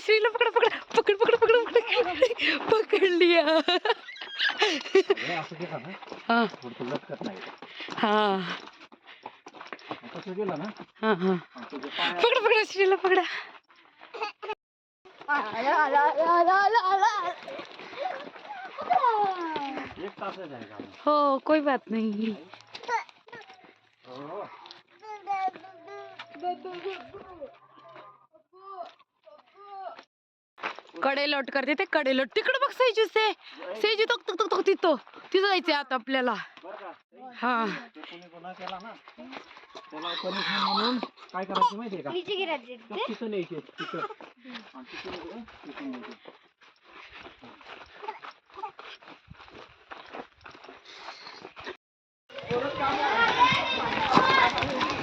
श्रीला पकड पकड पकड पकड पकड पकड पकडली हा हे असं केलं ना हा? थोडं लटकत नाही हा तसं केलं ना? हा हा। आणि तुझे पाय। पकड पकड श्रीला पकडा। एक तासच आहे का हो कोई बात नहीं। हो कडे लोट करते ते कडे लोट. तिकडे बघ सेजू से. सेजू तो तो तो तिथं. तिथं जायचंय आता आपल्याला. हा. म्हणून काय करायचं माहितीये का नीचे गिरायचे तर तिथं न्यायचे तिथं आणि तिथून इकडं, तिथून न्यायचे.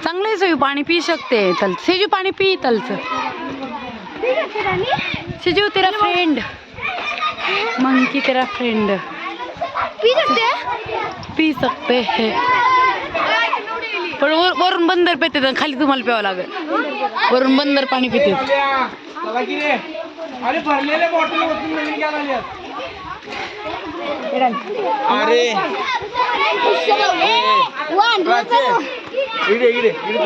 चांगलं सेजू पाणी पी शकते. तल सेजू पाणी पी तलच सेजू तेरा फ्रेंड मंकी तेरा फ्रेंड पी सकते पी सकते है पण वर वरून बंदर पिते तर खाली तुम्हाला प्यावं लागेल. वरून बंदर पाणी पिते अरे. इकडे इकडे इकडे.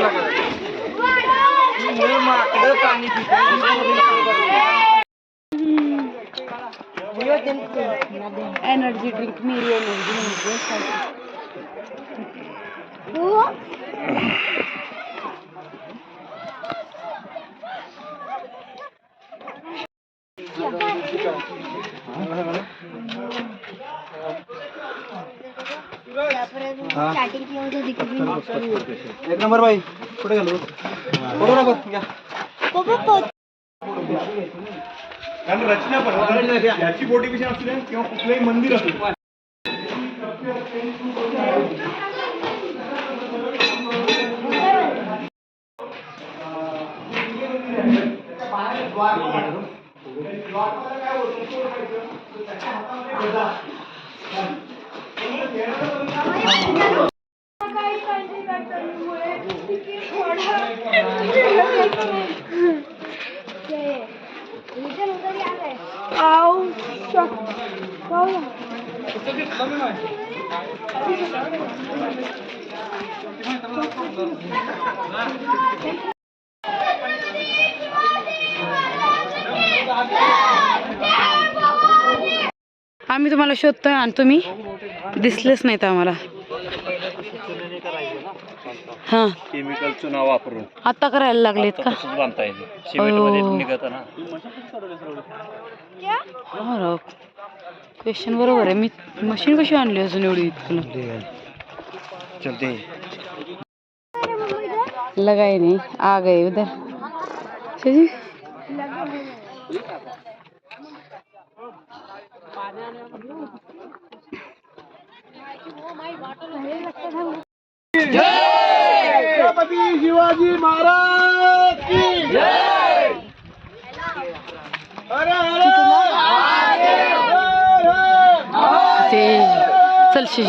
एनर्जी ड्रिंक मेरी एनर्जी एक नंबर बाई कुठे गेलो? फ़ोटो घ्या कारण रचना पण याची मोटिवेशन असू दे किंवा कुठलंही मंदिर असू दे रिटर्न उधर ही आ गए आओ आम्ही तुम्हाला शोधतोय आणि तुम्ही दिसलेच नाहीत आम्हाला. हा. केमिकल चुना वापरून. आता करायला लागलेत का? बांधता मध्ये हो. निघत ना. हो राव. क्वेश्चन बरोबर आहे मी मशीन कशी आणली अजून एवढी इतकं चलते लगाई नहीं आ गए उधर जी छत्रपती शिवाजी महाराज की अरे अरे चल.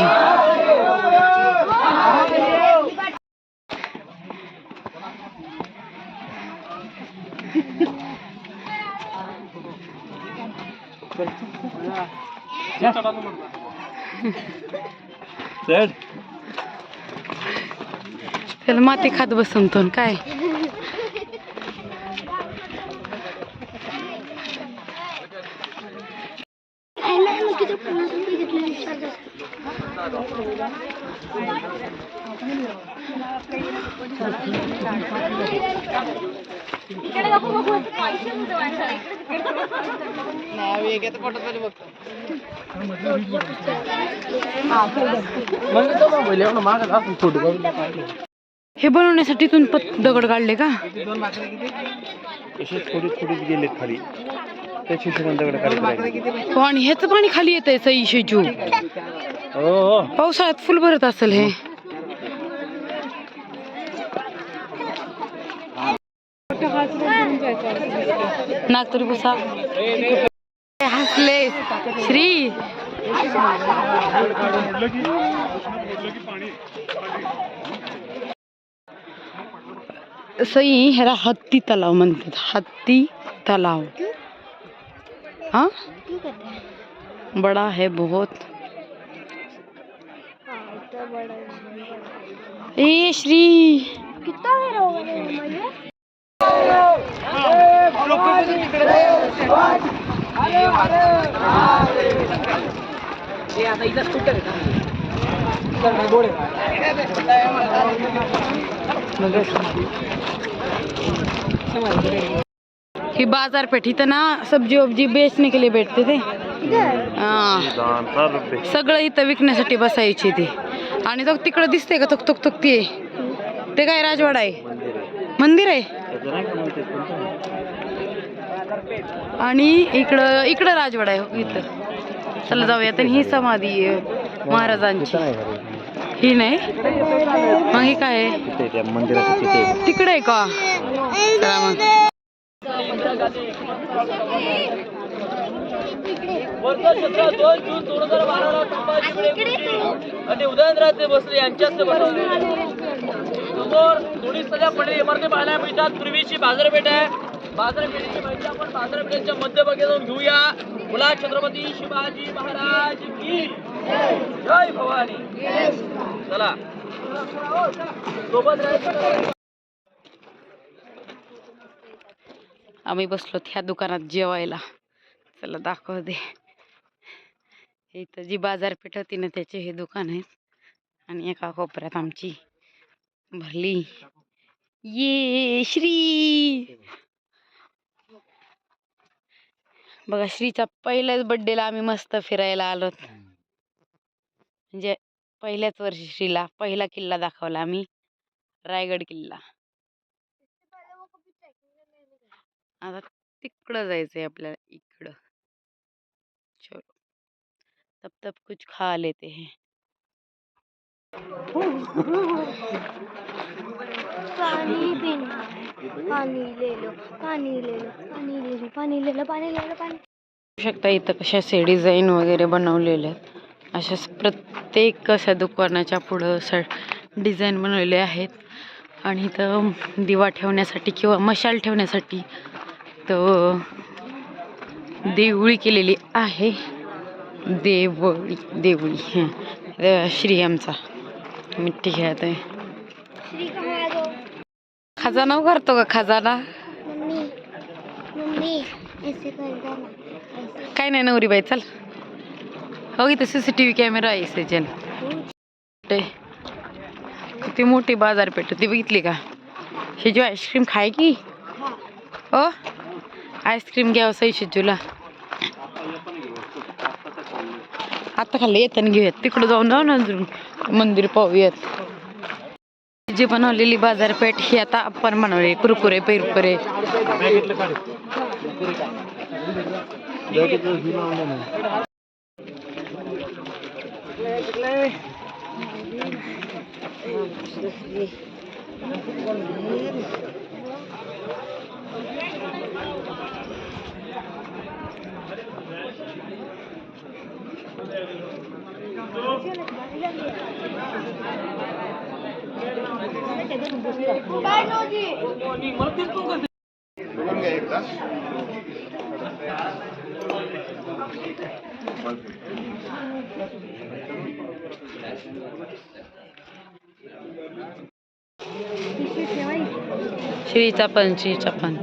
त्याला माती खात बसन तो काय? हे बनवण्यासाठी इथून पत दगड काढले का? असे थोडी थोडीच गेलेत खाली. त्याची हिशोबाने दगड खाली हो आणि ह्याचं पाणी खाली येत आहे सई शिजू. हो हो पावसाळ्यात फुल भरत असेल हे. नागतरी पुसा हसले. श्री. सई ह्याला हत्ती तलाव म्हणतात. हत्ती तलाव. हाँ? ठीक है बड़ा है बहुत हाँ इतना बड़ा है ए श्री कितना है होगा भैया ही बाजारपेठ इथं ना सब्जी वब्जी बेचने के लिए बैठते थे। इधर हा. सगळं इथं विकण्यासाठी बसायची ती. आणि तो तिकडं दिसते का? तुक तुक तुक ते. ते काय राजवाडा आहे? मंदिर आहे? आणि इकडं इकडं राजवाडा आहे हो, इथं. चला जाऊयात. आणि ही समाधी आहे महाराजांची. ही नाही? मग ही काय आहे? तिकडे आहे का? चला मग दोन जून दोन हजार बाराला संभाजी ब्रिगेड आणि उदयनराजे भोसले समोर सगळ्या पडलेली इमारती पाहायला मिळतात. पूर्वीची बाजारपेठ आहे. बाजारपेठेची माहिती आपण बाजारपेठेच्या मध्यभागी जाऊन घेऊया. बोला छत्रपती शिवाजी महाराज की जय भवानी. चला. सोबत आम्ही बसलो ह्या दुकानात जेवायला. चला दाखवते इथं जी बाजारपेठ होती ना त्याचे हे दुकान आहेत. आणि एका कोपऱ्यात आमची भरली. ये श्री बघा श्रीचा पहिल्याच बड्डेला आम्ही मस्त फिरायला आलो म्हणजे पहिल्याच वर्षी श्रीला पहिला किल्ला दाखवला आम्ही रायगड किल्ला. आता तिकडं जायचंय आपल्याला इकडं चलो तब तब कुछ खा लेते हैं। पानी पीना ले लो पानी ले लो पानी ले लो पानी ले लो पानी ले लो पानी। बघू शकता इथं कशा असे डिझाईन वगैरे बनवलेले आहेत. अशाच प्रत्येक अशा दुकानाच्या पुढं स डिझाईन बनवलेले आहेत. आणि इथं दिवा ठेवण्यासाठी किंवा मशाल ठेवण्यासाठी तर देवळी केलेली आहे. देवळी देवळी हं. श्री आमचा. मिठी खेळत आहे खजाना उघडतो का खजाना? काय नाही नवरी बाई चल. हो इथं C C T V camera आहे सजन ते. किती मोठी बाजारपेठ होती बघितली का? शिजू आईस्क्रीम खाय की? हो. आईस्क्रीम घ्यावं सई शिजूला. आता खाल्लं येताना घेऊयात. तिकडं जाऊन जाऊ अजून. मंदिर पाहूयात. जी बनवलेली बाजारपेठ ही आता आपण बनवली. कुरकुरे पैरकुरे. बॅगेतलं ही लावलं नाही. श्रीचा पण श्रीचा पण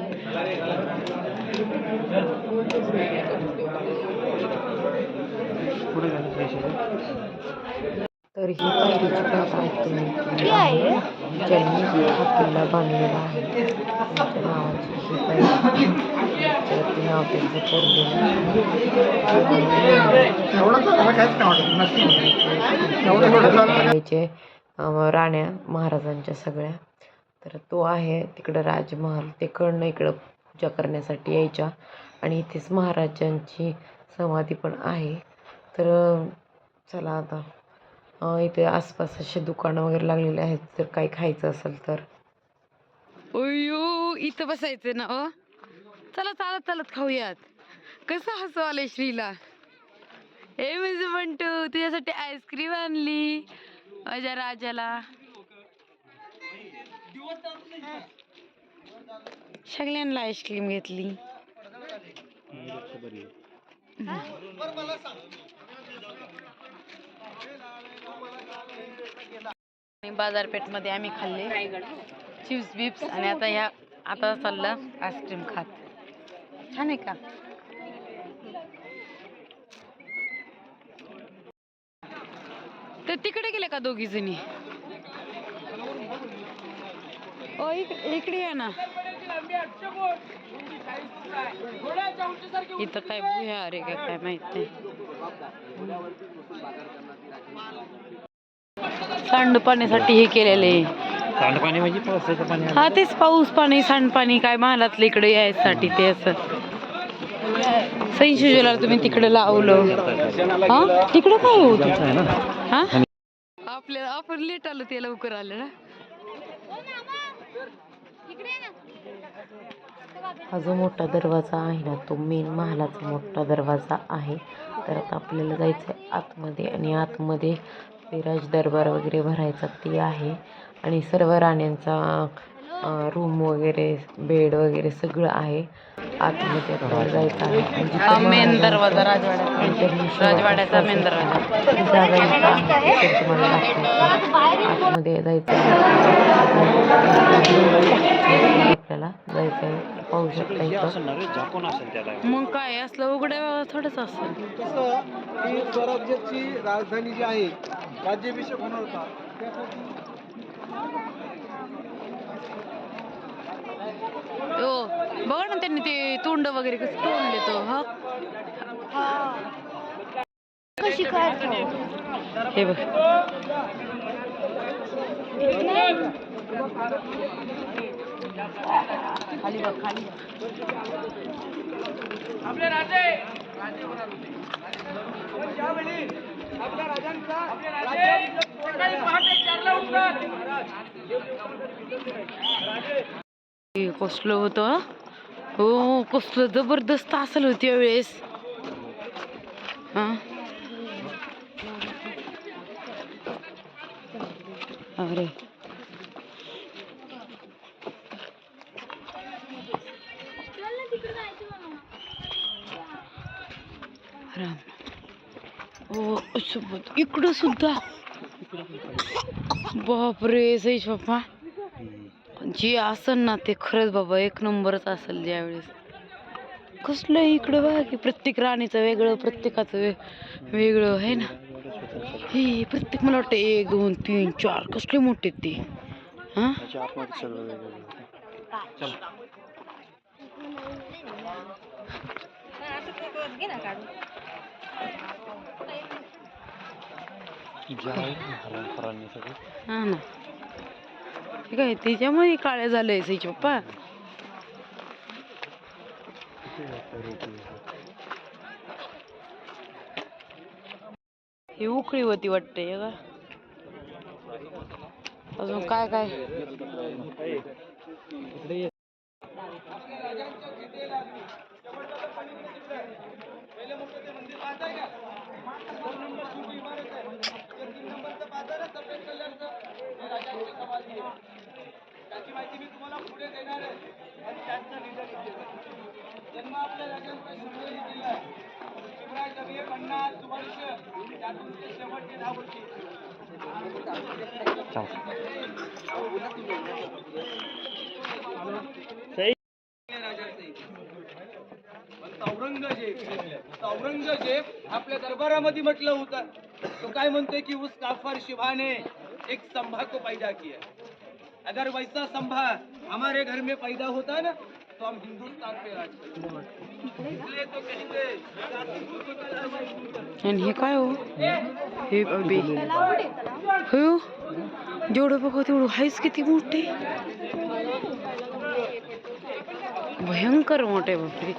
पुढे झालं पैसे तर ही पहिलीची कथा ऐकून क्या है ये? ज्यांनी हा किल्ला बांधलेला आहे. त्यांच्या नावाची ही पहिली त्यावरती नाव त्यांचं कोरलेलं राण्या महाराजांच्या सगळ्या. तर तो आहे तिकडं राजमहाल. तिकडनं इकडं पूजा करण्यासाठी यायच्या. आणि इथेच महाराजांची समाधी पण आहे. तर चला आता. इथे आसपास असे दुकानं वगैरे लागलेले आहेत जर काही खायचं असेल तर. अयो इथं बसायचं ना अ? चला चालत चालत खाऊयात. कसं हसू आलंय श्रीला? ए म्हणजे म्हणतो तुझ्यासाठी आईस्क्रीम आणली माझ्या राजाला. सगळ्यांना आईस्क्रीम घेतली. बाजारपेठमध्ये आम्ही खाल्ले चिप्स बिप्स आणि आता ह्या आता चाललं आईस्क्रीम खात. छान आहे का? तर तिकडे गेले का दोघी जणी? ओ इकडे इकडे या ना. इथं काय भुया अरे काय काय माहीत? नाही सांडपाण्यासाठी हे केलेले आहे. सांडपाणी म्हणजे पावसाचं पाणी हा तेच पाऊस पाणी सांडपाणी काय महालातलं इकडे यायसाठी ते असं. संशोजला तुम्ही तिकडे लावलं. हा? तिकडे काय होत हा? आपल्याला आपण लेट आलो ते लवकर आलं ना. हा जो मोठा दरवाजा आहे ना तो मेन महालाचा मोठा दरवाजा आहे. तर आता आपल्याला जायचं आहे आतमध्ये आणि आतमध्ये विराज दरबार वगैरे भरायचा ते आहे. आणि सर्व राण्यांचा रूम वगैरे बेड वगैरे सगळं आहे. आतमध्ये आपल्याला जायचं आहे. मेन दरवाजा राजवाड्याचा. मेन दरवाजा. आतमध्ये जायचं जायचं आहे पाहू शकता इथं. मग काय असलं उघड्या थोडंच असेल. कसं की स्वराज्याची राजधानी जी आहे राज्याभिषेक होणार होता. हो बघा ना त्यांनी ते तोंड वगैरे कसं तोंडले तो हा. कशी हे बघ. खाली बघ खाली आपले राजे. सकाळी पहाटे चारला उठतात हे कसलं होतं हो कसलं जबरदस्त असेल होती यावेळेस. हा? अरे. सोबत. इकडं सुद्धा. बापरे सईश पप्पा जे असन ना ते खरंच बाबा एक नंबरच असेल ज्यावेळेस. कसलं इकडं बघा की प्रत्येक राणीचं वेगळं प्रत्येकाचं वे वेगळं आहे ना? हे प्रत्येक मला वाटतं एक दोन तीन चार कसले मोठे आहेत ते. हां त्याच्या आतमध्ये सगळं वेगळं ज्या आहेत ना हरणफरांनी सगळं हां ना. हे काय त्याच्यामध्ये काळे झालंय सईचे पप्पा? हे उकळी होती वाटते हे का अजून काय काय? त्याची माहिती मी तुम्हाला पुढे देणार आहे. आणि त्यांचा निधन जन्म आपल्या राजांचा शिवराई जिल्हा आहे. शिवराय जगले पन्नास वर्ष त्यातून ते शेवटचे दहा वर्षी औरंगजेब औरंगजेब आपल्या दरबारामध्ये म्हटलं होतं. तो काय म्हणतोय की उस काफर शिवाने एक संभा को पैदा किया। अगर वैसा संभा हमारे घर में पैदा होता ना तो हम हिंदुस्तान पे राज करते। इसलिए तो कहेंगे आणि हे काय हो? हे अबे हो? जेवढं बघा तेवढं हायच किती मोठे भयंकर मोठे बापरे.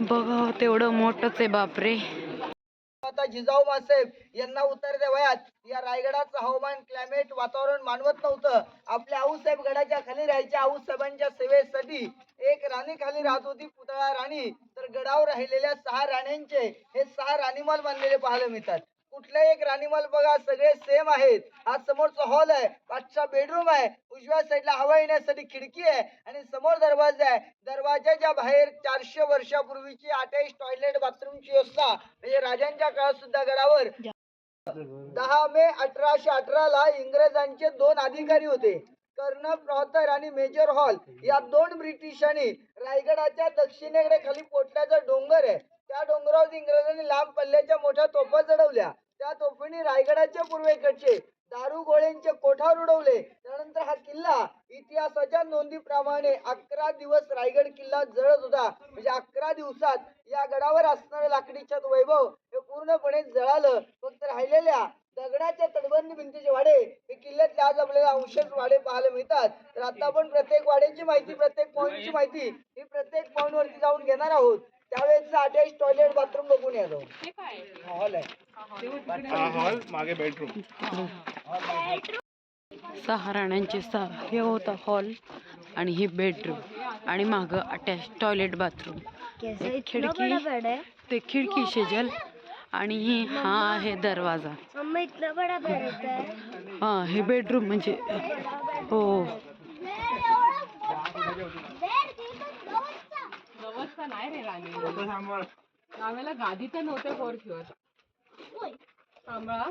बघा तेवढं मोठंच आहे बापरे. जिजाऊ मासाहेब यांना उतरत्या वयात या रायगडाचं हवामान क्लायमेट वातावरण मानवत नव्हतं. आपल्या आऊसाहेब गडाच्या खाली राहायच्या आऊसाहेबांच्या सेवेसाठी एक राणी खाली राहत होती पुतळा राणी. तर गडावर राहिलेल्या सहा राण्यांचे हे सहा राणीमाल बांधलेले पाहायला मिळतात. कुठलाही एक राणीमाल बघा सगळे सेम आहेत. हा समोरचा हॉल आहे पाचचा बेडरूम आहे. उजव्या साईडला हवा येण्यासाठी खिडकी आहे आणि समोर दरवाजा आहे. दरवाजाच्या बाहेर चारशे वर्षापूर्वीची अठ्ठावीस टॉयलेट बाथरूमची व्यवस्था म्हणजे राजांच्या काळात सुद्धा गडावर दहा मे अठराशे अठरा ला इंग्रजांचे दोन अधिकारी होते. कर्नल प्रॉथर आणि मेजर हॉल. या दोन ब्रिटिशांनी रायगडाच्या दक्षिणेकडे खाली पोटल्याचा डोंगर आहे. त्या डोंगरावर इंग्रजांनी लांब पल्ल्याच्या मोठ्या तोफा चढवल्या. त्या तोफीने रायगडाच्या पूर्वेकडचे दारू गोळ्यांचे कोठार उडवले. त्यानंतर हा किल्ला इतिहासाच्या नोंदीप्रमाणे अकरा दिवस रायगड किल्ला जळत होता. म्हणजे अकरा दिवसात या गडावर असणारं लाकडीच्या वैभव हे पूर्णपणे जळालं. फक्त राहिलेल्या दगडाच्या तटबंदी भिंतीचे वाडे हे किल्ल्यातले आज आपल्याला अंशच वाडे पाहायला मिळतात. तर आता आपण प्रत्येक वाड्याची माहिती प्रत्येक पॉईंटची माहिती ही प्रत्येक पॉईंट वरती जाऊन घेणार आहोत. त्यावेळेस अटॅच टॉयलेट बाथरूम बघून या हॉल आहे. हा हॉल मागे बेडरूम सहा राण्यांचे सहा. हे होता हॉल आणि ही बेडरूम आणि मागं अटॅच टॉयलेट बाथरूम खिड़की ते खिडकी शेजल. आणि ही हा आहे दरवाजा. है हा बेडरूम म्हणजे हो. नाही रे राणी. आम्हाला गादी तर नव्हते फोर्थ फ्लोअर सांभाळा.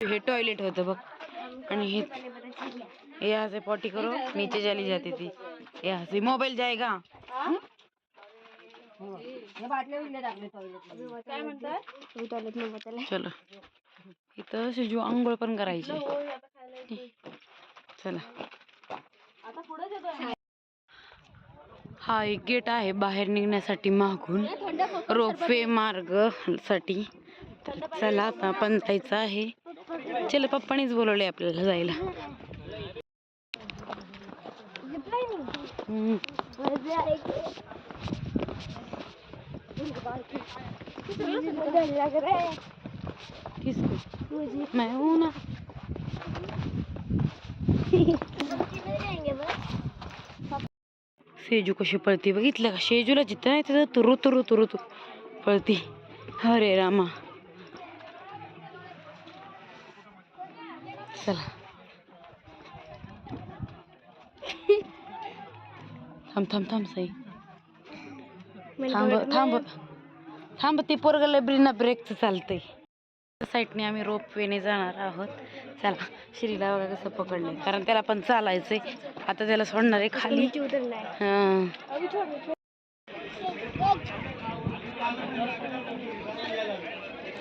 हे टॉयलेट होतं बघ. आणि हे ये यहाँ से पॉटी करो नीचे चली जाती थी यहाँ से मोबाइल जाएगा काय म्हणतात? टॉयलेट में बोतल है चलो. इथं शिजू आंघोळ पण करायची. चला. हा एक गेट आहे बाहेर निघण्यासाठी मागून. रोपवे मार्गसाठी तर चला आता आपण जायचं आहे. चल पप्पानीच बोलवले आपल्याला जायला. मैं हूं ना. सेजू कशी पळते? बघितलं का? शेजूला जिथं नाही तिथं तुरु तुरु तुरु तू पळती. हरे रामा. चला. थांब थांब थांब साई. थांब थांब. थांब ती पोरगाला बिना ब्रेकचं चालतंय. साईडने आम्ही रोपवेने जाणार आहोत. चला श्रीला बघा कसं पकडलंय? कारण त्याला पण चालायचंय. आता त्याला सोडणार आहे खाली.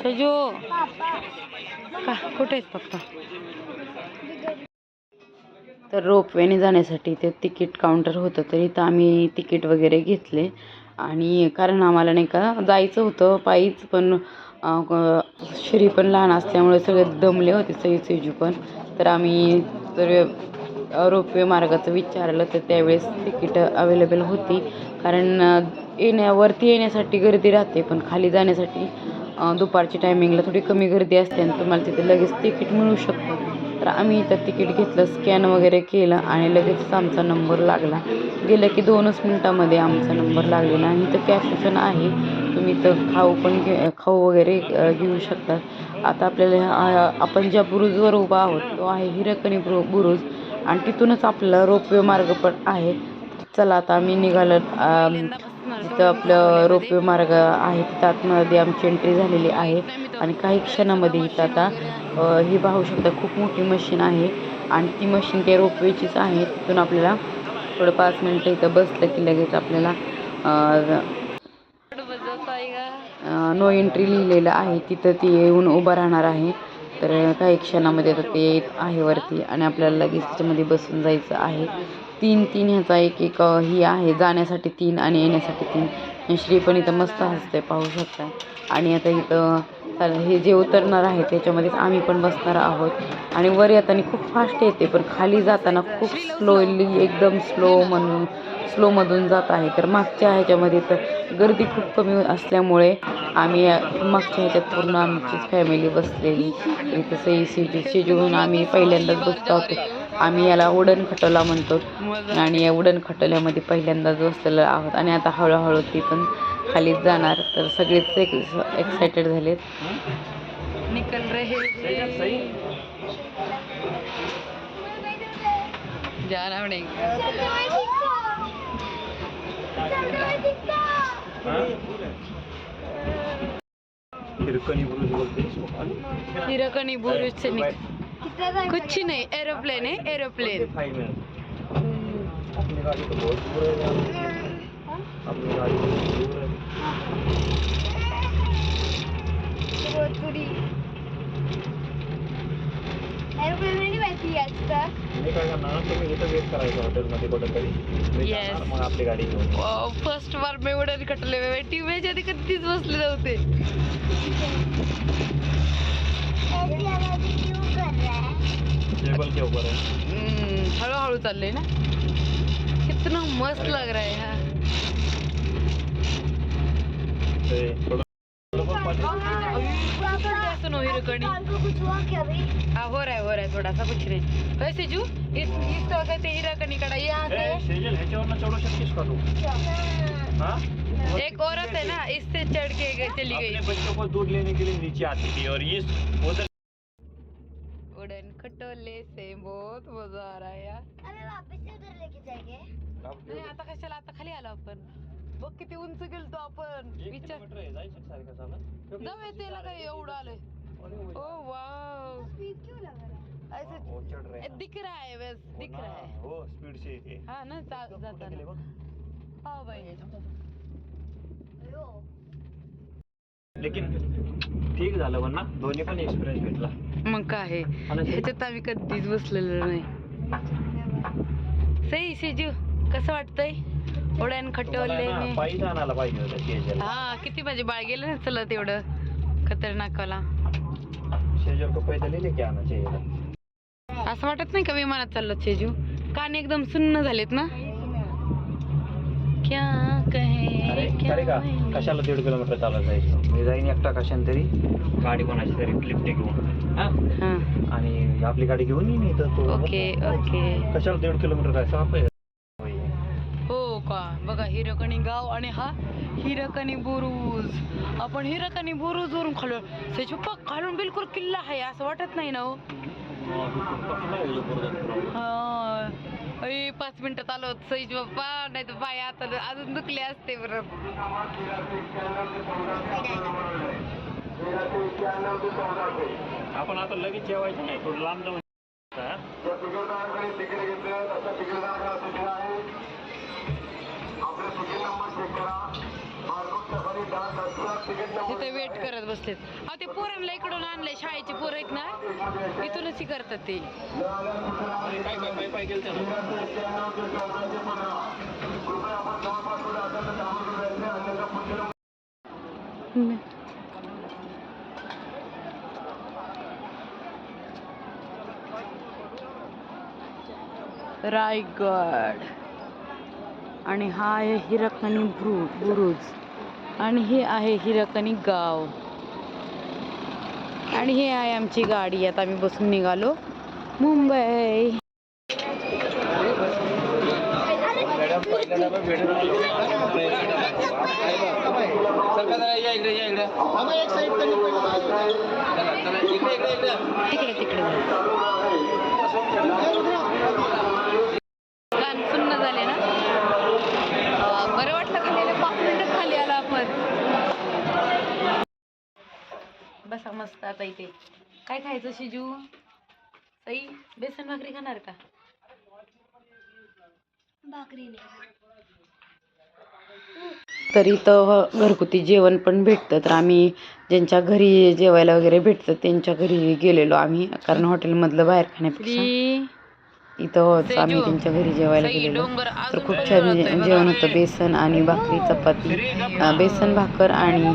सजो. का? कुठे आहेत पप्पा? तर रोपवेने जाण्यासाठी ते तिकीट काउंटर होतं तर इथं आम्ही तिकीट वगैरे घेतले. आणि कारण आम्हाला नाही का जायचं होतं पायीच पण श्री पण लहान असल्यामुळे सगळे दमले होते सई सेजू पण. तर आम्ही तर रोपवे मार्गाचं विचारलं तर त्यावेळेस तिकीट अवेलेबल होती. कारण येण्यावरती येण्यासाठी गर्दी राहते पण खाली जाण्यासाठी दुपारच्या टायमिंगला थोडी कमी गर्दी असते आणि तुम्हाला तिथे लगेच तिकीट मिळू शकतं. तर आम्ही इथं तिकीट घेतलं स्कॅन वगैरे केलं आणि लगेचच आमचा नंबर लागला. गेलं की दोनच मिनटामध्ये आमचा नंबर लागलेला आणि इथं कॅफे पण आहे. तुम्ही इथं खाऊ पण घे खाऊ वगैरे घेऊ शकतात आता आपल्याला आपण ज्या बुरुजवर उभा आहोत तो आहे हिरकणी बुरु बुरुज आणि तिथूनच आपला रोपवे मार्ग पण आहे. चला आता आम्ही निघालो जिथं आपलं रोपवे मार्ग आहे तिथं आतमध्ये आमची एंट्री झालेली आहे. आणि काही क्षणामध्ये इथं आता ही पाहू शकता खूप मोठी मशीन आहे. आणि ती मशीन त्या रोपवेचीच आहे. तिथून आपल्याला थोडं पाच मिनटं इथं बसलं की लगेच आपल्याला नो एंट्री लिहिलेलं आहे. तिथं ती येऊन उभं राहणार आहे. तर काही क्षणामध्ये आता ते येत आहे वरती आणि आपल्याला लगेच त्याच्यामध्ये बसून जायचं आहे. तीन तीन ह्याचा एक एक ही आहे. जाण्यासाठी तीन आणि येण्यासाठी तीन. श्री पण इथं मस्त हसते पाहू शकता. आणि आता इथं कारण हे जे उतरणार आहे त्याच्यामध्येच आम्ही पण बसणार आहोत. आणि वर येताना खूप फास्ट येते पण खाली जाताना खूप स्लोली एकदम स्लो म्हणून स्लोमधून जात आहे. तर मागच्या ह्याच्यामध्ये तर गर्दी खूप कमी असल्यामुळे आम्ही मागच्या ह्याच्यात पूर्ण आमचीच फॅमिली बसलेली. इथं सई शिजू शिजवून आम्ही पहिल्यांदाच बसतो आहोत आम्ही याला उडण खटोला म्हणतो. आणि या उडण खटोल्यामध्ये पहिल्यांदाच बसलेलो आहोत. आणि आता हळूहळू ती पण खालीच जाणार तर सगळेच एक्सायटेड झालेत. निकल रहे जाना हिरकणी बुरुज से कुछ नहीं एरोप्लेन है एरोप्लेन अपनी गाड़ी तो बहुत दूर है यहाँ से। अपनी गाड़ी तो बहुत दूर मी काय करणार? तुम्ही इथं वेट करायचं हॉटेलमध्ये कुठेतरी. मी Yes. जाणार, मग आपली गाडी घेऊन. फर्स्ट बार मी खटले बैठी मैं आधी कधीच बसले नव्हते. टेबल के ऊपर है हम्म, हळूहळू चाललंय ना? कितना मस्त लग रहा है हाँ ते थोडं हाँ। हो रहा है हो रहा है थोड़ा सा कुछ नहीं वैसे जू इस इसको कहते हैं हिरकनी कड़ा यहाँ से। सेजल ह्याच्यावरनं चढू शकतेस का तू हाँ? एक औरत है ना इससे चढ़ के गई- चली अपने बच्चों को दूध लेने के लिए नीचे आती थी और ये उधर उड़न खटोले से बहुत मज़ा आ रहा है यार। नाही आता कशाला आता खाली आलो आपण बघ किती उंच गेलतो आपण. एक विचार. किलोमीटर आहे जायचं सारखं चालत जाऊ येते काय एवढं आलंय. ओ वाव. ऐसे हो चढ रहे ए, दिख रहा है बस दिख रहा है हो स्पीड से येते हा ना जा- जाताना. हा बाई. लेकिन ठीक झालं पण ना दोन्ही पण एक्सपिरियन्स भेटला. मग काय आहे? ह्याच्यात आम्ही कधीच बसलेलो नाही. सई शिजू कसं वाटतंय? उड्यान खटवले पायी जाण्याला पाहिजे होतं शेजल हा किती माझे बाळ गेलं ना चला तेवढं. खतरनाकवाला. शेजल को पैदल ही लेके आना चाहिए असं वाटत नाही का विमानात चाललो शेजू? कान एकदम सुन्न झालेत ना? क्या कहे अरे क्या अरे का? कशाला दीड किलोमीटर चालत जायचं? मी जाईन एकटा कशाने तरी. गाडी कोणाची तरी लिफ्ट घेऊन. हा? हा. आणि आपली गाडी घेऊन येईन इथं. तो ओके ओके. कशाला दीड किलोमीटर जायचं? हिरकणी गाव आणि हा हिरकणी बुरुज आपण हिरकणी बुरुज वरून खालो पप्पा खालून बिलकुल किल्ला आहे असं वाटत नाही ना हो हा. पाच मिनिटात आलो सईज बाप्पा नाही तर पाय आता अजून दुखले असते परत आपण आता लगेच जेवायचं नाही थोडं लांब जाऊन हा? तिथे वेट करत बसलेत. हा ते पोरांना इकडून आणलंय शाळेचे पोरं आहेत ना इथूनच ही करतात ते. रायगड. आणि हा आहे हिरकणी ब्रू बुरुज. आणि हे आहे हिरकणी गाव. आणि हे आहे आमची गाडी. आता आम्ही बसून निघालो. मुंबई. सरका जरा या इकडे या इकडे चला, चला, इकडे इकडे इकडे तिकडे तिकडे कान सुन्न झाले ना अं, बरं वाटलं खाली आलं पाच मिनिटात खाली आलो आपण बसा मस्त आता इथे. काय खायचं शिजू? सई बेसन भाकरी खाणार का? तर इथं घरगुती जेवण पण भेटतं. तर आम्ही ज्यांच्या घरी जेवायला वगैरे भेटतं त्यांच्या घरी गेलेलो आम्ही. कारण हॉटेलमधलं बाहेर खाण्यापेक्षा. इथं होतं. आम्ही त्यांच्या घरी जेवायला गेलेलो. तर खूप छान जे- जेवण होतं बेसन आणि भाकरी चपाती बेसन भाकर आणि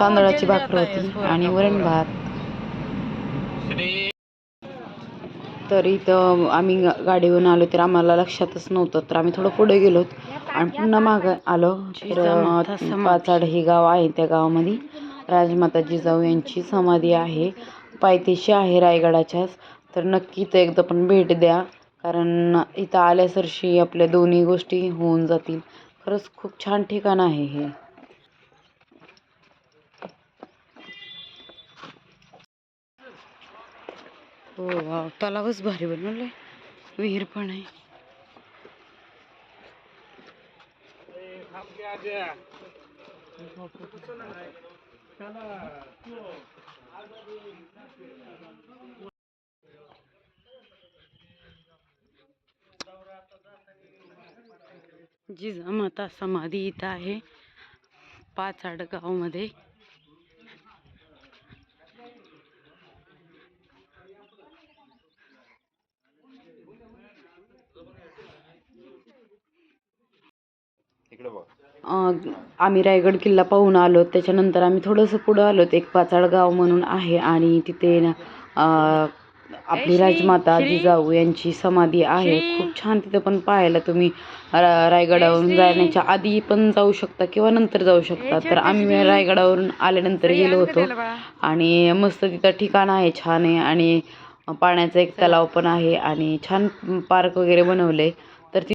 तांदळाची भाकर होती आणि वरण भात. तर इथं आम्ही गाडीवरून आलो तर आम्हाला लक्षातच नव्हतं. तर आम्ही थोडं पुढे गेलो आणि पुन्हा मागं आलो. तर पाचाड हे गाव आहे. त्या गावामध्ये राजमाता जिजाऊ यांची समाधी आहे. पायथ्याशी आहे रायगडाच्याच. तर नक्की इथं एकदा पण भेट द्या. कारण इथं आल्यासरशी आपल्या दोन्ही गोष्टी होऊन जातील. खरंच खूप छान ठिकाण आहे हे. हो वा तलावच भारी बनवलंय. विहीर पण आहे. जिजामाता समाधी इथं आहे. पाचाड गावामध्ये. इकडे बघ. अं, आम्ही रायगड किल्ला पाहून आलो. त्याच्यानंतर आम्ही थोडंसं पुढं आलो एक पाचाड गाव म्हणून आहे आणि तिथे ना आपली राजमाता जिजाऊ यांची समाधी आहे. खूप छान तिथं पण पाहायला तुम्ही रा- रायगडावरून जाण्याच्या आधी पण जाऊ शकता किंवा नंतर जाऊ शकता. तर आम्ही रायगडावरून आल्यानंतर गेलो होतो. आणि मस्त तिथं ठिकाण आहे छान आहे. आणि पाण्याचा एक तलाव पण आहे आणि छान पार्क वगैरे बनवले तर ति